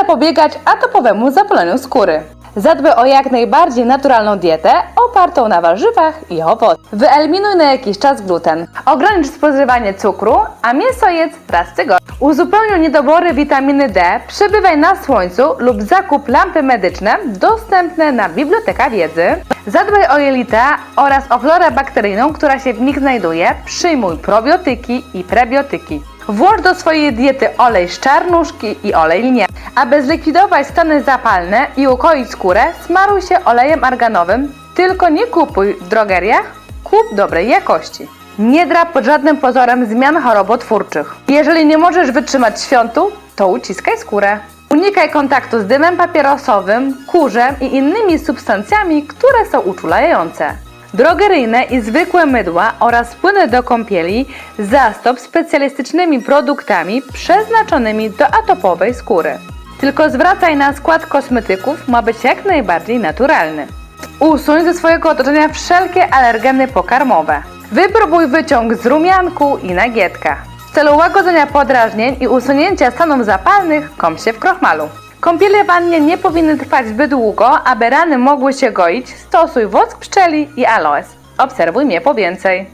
zapobiegać atopowemu zapaleniu skóry. Zadbaj o jak najbardziej naturalną dietę opartą na warzywach i owocach. Wyeliminuj na jakiś czas gluten. Ogranicz spożywanie cukru, a mięso jedz raz tygodnia. Uzupełnił niedobory witaminy D, przebywaj na słońcu lub zakup lampy medyczne dostępne na Biblioteka Wiedzy. Zadbaj o jelita oraz o florę bakteryjną, która się w nich znajduje. Przyjmuj probiotyki i prebiotyki. Włącz do swojej diety olej z czarnuszki i olej lniany. Aby zlikwidować stany zapalne i ukoić skórę, smaruj się olejem arganowym, tylko nie kupuj w drogeriach, kup dobrej jakości. Nie drap pod żadnym pozorem zmian chorobotwórczych. Jeżeli nie możesz wytrzymać świątu, to uciskaj skórę. Unikaj kontaktu z dymem papierosowym, kurzem i innymi substancjami, które są uczulające. Drogeryjne i zwykłe mydła oraz płyny do kąpieli zastąp specjalistycznymi produktami przeznaczonymi do atopowej skóry. Tylko zwracaj na skład kosmetyków, ma być jak najbardziej naturalny. Usuń ze swojego otoczenia wszelkie alergeny pokarmowe. Wypróbuj wyciąg z rumianku i nagietka. W celu łagodzenia podrażnień i usunięcia stanów zapalnych kąp się w krochmalu. Kąpiele wannie nie powinny trwać zbyt długo, aby rany mogły się goić. Stosuj wosk pszczeli i aloes. Obserwuj mnie po więcej.